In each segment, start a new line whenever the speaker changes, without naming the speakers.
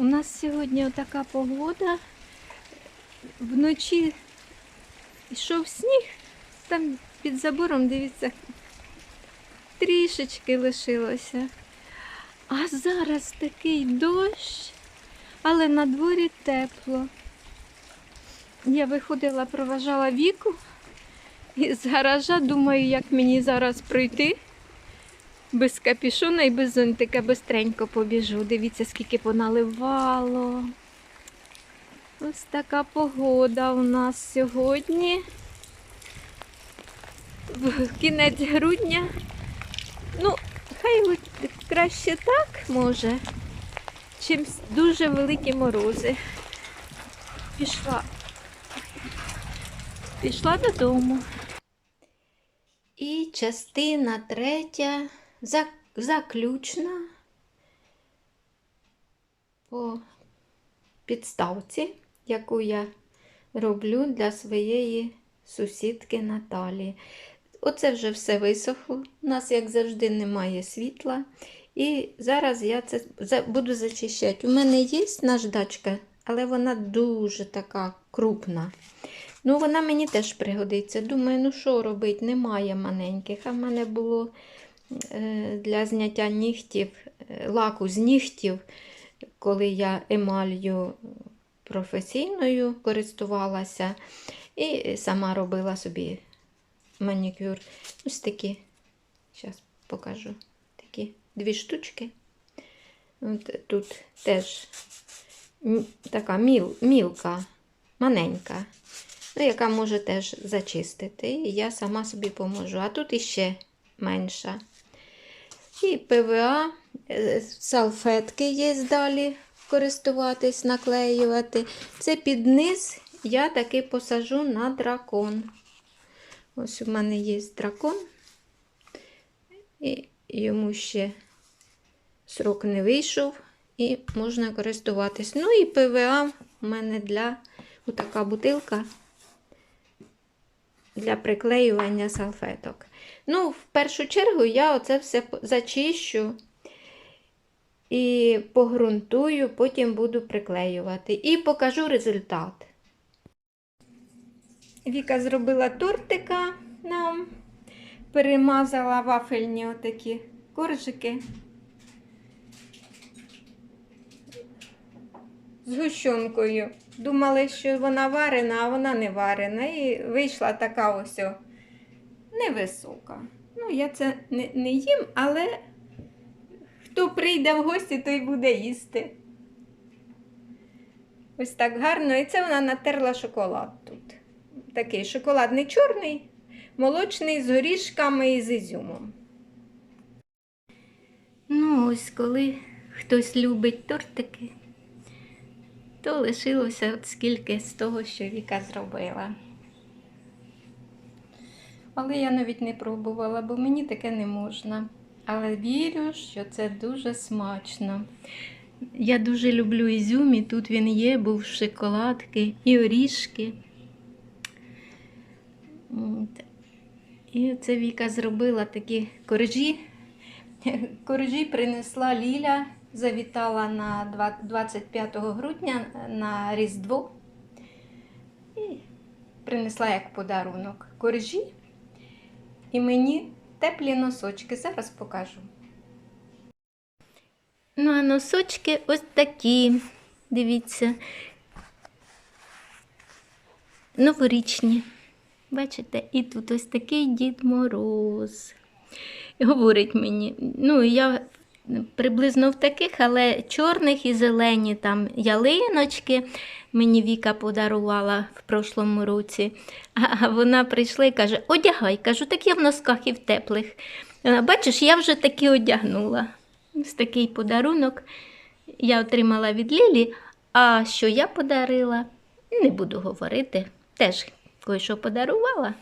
У нас сьогодні така погода. Вночі йшов сніг, там під забором, дивіться, трішечки лишилося. А зараз такий дощ, але на дворі тепло. Я виходила, проважала віку і з гаража думаю, як мені зараз пройти. Без капішона і без зонтика бистренько побіжу. Дивіться, скільки поналивало. Ось така погода у нас сьогодні. В кінець грудня. Ну, хай краще так може, чим дуже великі морози. Пішла. Пішла додому. І частина третя, заключна по підставці, яку я роблю для своєї сусідки Наталії. Оце вже все висохло. У нас, як завжди, немає світла. І зараз я це буду зачищати. У мене є наждачка, але вона дуже така крупна. Ну, вона мені теж пригодиться. Думаю, ну що робити? Немає маленьких. А в мене було для зняття нігтів, е, лаку з нігтів, коли я емалью професійною користувалася і сама робила собі манікюр. Ось такі, зараз покажу, такі дві штучки. От тут теж така міл, мілка, маленька, ну, яка може теж зачистити. І я сама собі поможу. А тут іще менша. І ПВА, е, салфетки є далі користуватись, наклеювати. Це під низ я таки посажу на дракон. Ось у мене є дракон. І йому ще срок не вийшов, і можна користуватись. Ну і ПВА у мене для така бутилка для приклеювання салфеток. Ну, в першу чергу я оце все зачищу і погрунтую, потім буду приклеювати. І покажу результат. Віка зробила тортика нам, перемазала вафельні отакі коржики. З гущонкою. Думали, що вона варена, а вона не варена. І вийшла така ось невисока. Ну, я це не, не їм, але хто прийде в гості, той буде їсти. Ось так гарно. І це вона натерла шоколад тут. Такий шоколадний чорний, молочний з горішками і з ізюмом. Ну, ось коли хтось любить тортики, то лишилося от скільки з того, що Віка зробила. Але я навіть не пробувала, бо мені таке не можна. Але вірю, що це дуже смачно. Я дуже люблю ізюм, і тут він є, був шоколадки і орішки. І це Віка зробила такі коржі. Коржі принесла Ліля, завітала на 25 грудня на Різдво. І принесла як подарунок коржі. І мені теплі носочки. Зараз покажу. Ну, а носочки ось такі. Дивіться. Новорічні. Бачите, і тут ось такий Дід Мороз. Говорить мені, ну, я приблизно в таких, але чорних і зелені там ялиночки. Мені Віка подарувала в прошлому році. А вона прийшла і каже: одягай. Кажу, так я в носках і в теплих. Бачиш, я вже таки одягнула. Ось такий подарунок я отримала від Лілі, а що я подарила, не буду говорити. Теж кое-що подарувала.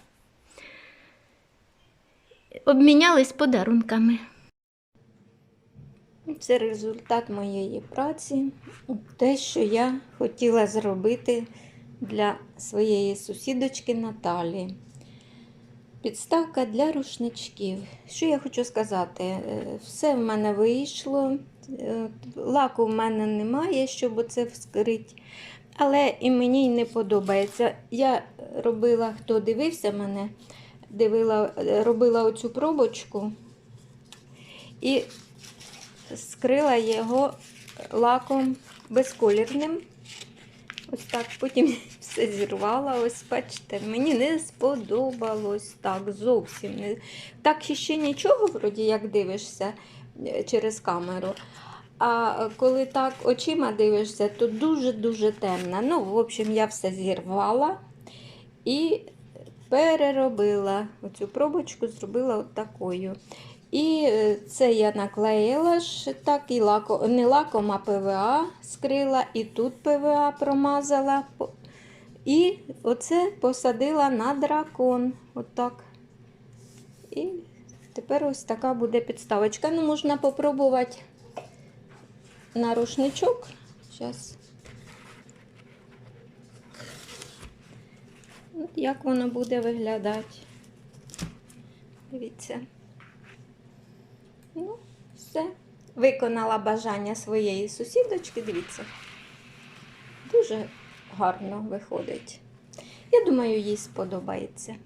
Обмінялись подарунками. Це результат моєї праці, те, що я хотіла зробити для своєї сусідочки Наталі. Підставка для рушничків. Що я хочу сказати? Е, Все в мене вийшло. Е, Лаку в мене немає, щоб оце вскрити. Але і мені й не подобається. Я робила, хто дивився мене, дивила, е, робила оцю пробочку і скрила його лаком безколірним. Ось так, потім все зірвала. Ось бачите, мені не сподобалось так зовсім. Не... Так ще нічого, вроді, як дивишся е, через камеру. А коли так очима дивишся, то дуже-дуже темно. Ну, в общем, я все зірвала і переробила оцю пробочку, зробила от такою. І е, це я наклеїла ж так, і лако, не лаком, а ПВА скрила, і тут ПВА промазала. І оце посадила на дракон. Отак. І тепер ось така буде підставочка. Ну, можна попробувати на рушничок. Зараз. Як воно буде виглядати. Дивіться. Ну, все. Виконала бажання своєї сусідочки. Дивіться. Дуже гарно виходить. Я думаю, їй сподобається.